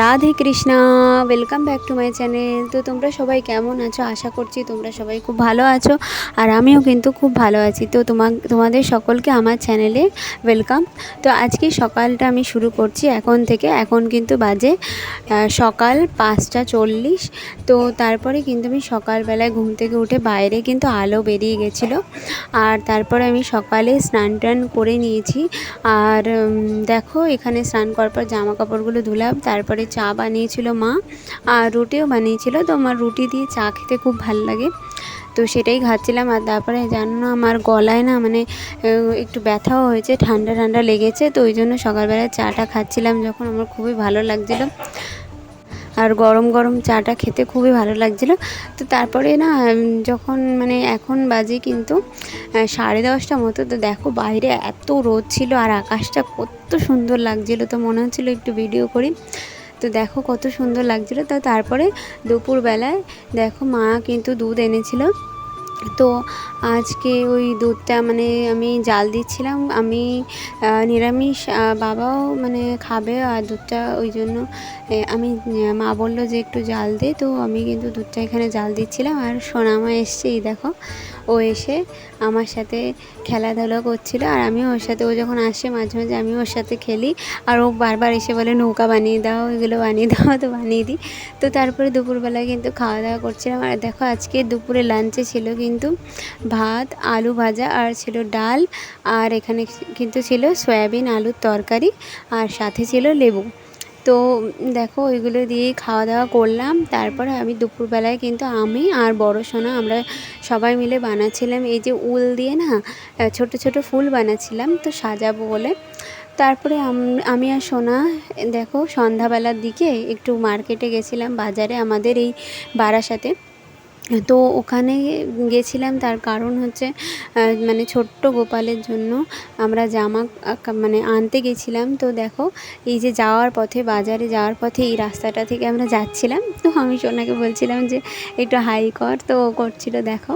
Radhe Krishna welcome back to my channel তো তোমরা সবাই কেমন আছো? আশা করছি তোমরা সবাই খুব ভালো আছো, আর আমিও কিন্তু খুব ভালো আছি। তো তোমা তোমাদের সকলকে আমার চ্যানেলে ওয়েলকাম তো আজকে সকালটা আমি শুরু করছি এখন থেকে। এখন কিন্তু বাজে সকাল পাঁচটা চল্লিশ। তো তারপরে কিন্তু আমি সকালবেলায় ঘুম থেকে উঠে বাইরে কিন্তু আলো বেরিয়ে গেছিল। আর তারপরে আমি সকালে স্নান টান করে নিয়েছি। আর দেখো এখানে স্নান করার পর জামা কাপড়গুলো ধুলাম, তারপরে চা বানিয়েছিল মা আর রুটিও বানিয়েছিল। তো আমার রুটি দিয়ে চা খেতে খুব ভালো লাগে। তো সেটাই খাচ্ছিলাম। আর তারপরে জানো না, আমার গলায় না মানে একটু ব্যথাও হয়েছে, ঠান্ডা ঠান্ডা লেগেছে। তো ওই জন্য সকালবেলায় চাটা খাচ্ছিলাম যখন আমার খুবই ভালো লাগছিল। আর গরম গরম চাটা খেতে খুবই ভালো লাগছিল। তো তারপরে না যখন মানে এখন বাজে কিন্তু সাড়ে দশটা মতো। তো দেখো বাইরে এত রোদ ছিল আর আকাশটা কত সুন্দর লাগছিল। তো মনে হচ্ছিল একটু ভিডিও করি। তো দেখো কত সুন্দর লাগছিল। তো তারপরে দুপুরবেলায় দেখো মা কিন্তু দুধ এনেছিল। তো আজকে ওই দুধটা মানে আমি জাল দিচ্ছিলাম, আমি নিরামিষ বাবাও মানে খাবে আর দুধটা ওই জন্য আমি মা বলল যে একটু জাল দে, তো আমি কিন্তু দুধটা এখানে জাল দিচ্ছিলাম আর সোনামা এসছে, এই দেখো, ও এসে আমার সাথে খেলাধুলো করছিল আর আমি ওর সাথে, ও যখন আসে মাঝে মাঝে আমি ওর সাথে খেলি আর ও বারবার এসে বলে নৌকা বানিয়ে দাও, এগুলো বানিয়ে দাও, তো বানিয়ে দিই। তো তারপরে দুপুরবেলায় কিন্তু খাওয়া দাওয়া করছিলাম আর দেখো আজকে দুপুরে লাঞ্চে ছিল কিন্তু ভাত, আলু ভাজা আর ছিল ডাল আর এখানে কিন্তু ছিল সয়াবিন, আলুর তরকারি আর সাথে ছিল লেবু। তো দেখো ওইগুলো দিয়েই খাওয়া দাওয়া করলাম। তারপরে আমি দুপুরবেলায় কিন্তু আমি আর বড় সোনা আমরা সবাই মিলে বানাচ্ছিলাম। এই যে উল দিয়ে না ছোট ছোট ফুল বানাচ্ছিলাম তো সাজাবো বলে। তারপরে আমি আর সোনা, দেখো সন্ধ্যাবেলার দিকে একটু মার্কেটে গেছিলাম বাজারে আমাদের এই বারাসাতে। তো ওখানে গেছিলাম, তার কারণ হচ্ছে মানে ছোট্ট গোপালের জন্য আমরা জামা মানে আনতে গেছিলাম। তো দেখো, এই যে যাওয়ার পথে, বাজারে যাওয়ার পথে এই রাস্তাটা থেকে আমরা যাচ্ছিলাম। তো আমি সোনাকে বলছিলাম যে, একটু হাই কর। তো করছিল, দেখো।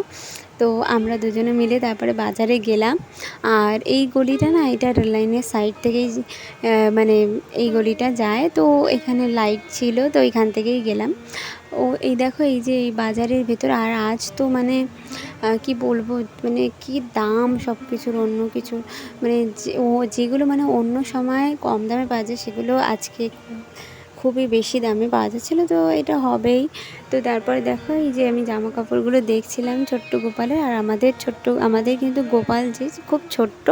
তো আমরা দুজনে মিলে তারপরে বাজারে গেলাম। আর এই গলিটা না, এটা রেল লাইনের সাইড থেকেই মানে এই গলিটা যায়। তো এখানে লাইট ছিল, তো এখান থেকেই গেলাম। ও, এই দেখো, এই যে এই বাজারের ভেতর, আর আজ তো মানে কি বলব মানে কি দাম সব কিছুর অন্য কিছু। মানে ও, যেগুলো মানে অন্য সময় কম দামে বাজে সেগুলো আজকে খুবই বেশি দামে পাওয়া যাচ্ছিল, তো এটা হবেই। তো তারপরে দেখো, এই যে আমি জামা কাপড়গুলো দেখছিলাম ছোট্ট গোপালের, আর আমাদের ছোট্ট, আমাদের কিন্তু গোপাল যে খুব ছোট্ট।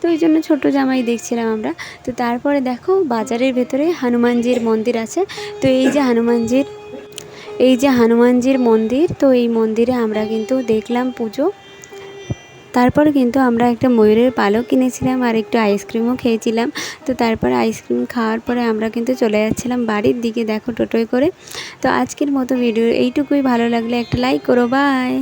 তো ওই জন্য ছোট্ট জামাই দেখছিলাম আমরা। তো তারপরে দেখো, বাজারের ভেতরে হনুমানজির মন্দির আছে। তো এই যে হনুমানজির, এই যে হনুমানজির মন্দির, তো এই মন্দিরে আমরা কিন্তু দেখলাম পুজো। তারপরে কিন্তু আমরা একটা ময়ূরের পালক কিনেছিলাম আর একটু আইসক্রিমও খেয়েছিলাম। তো তারপর আইসক্রিম খাওয়ার পরে আমরা কিন্তু চলে যাচ্ছিলাম বাড়ির দিকে, দেখো টোটোয় করে। তো আজকের মতো ভিডিও এইটুকুই। ভালো লাগলে একটা লাইক করো। বাই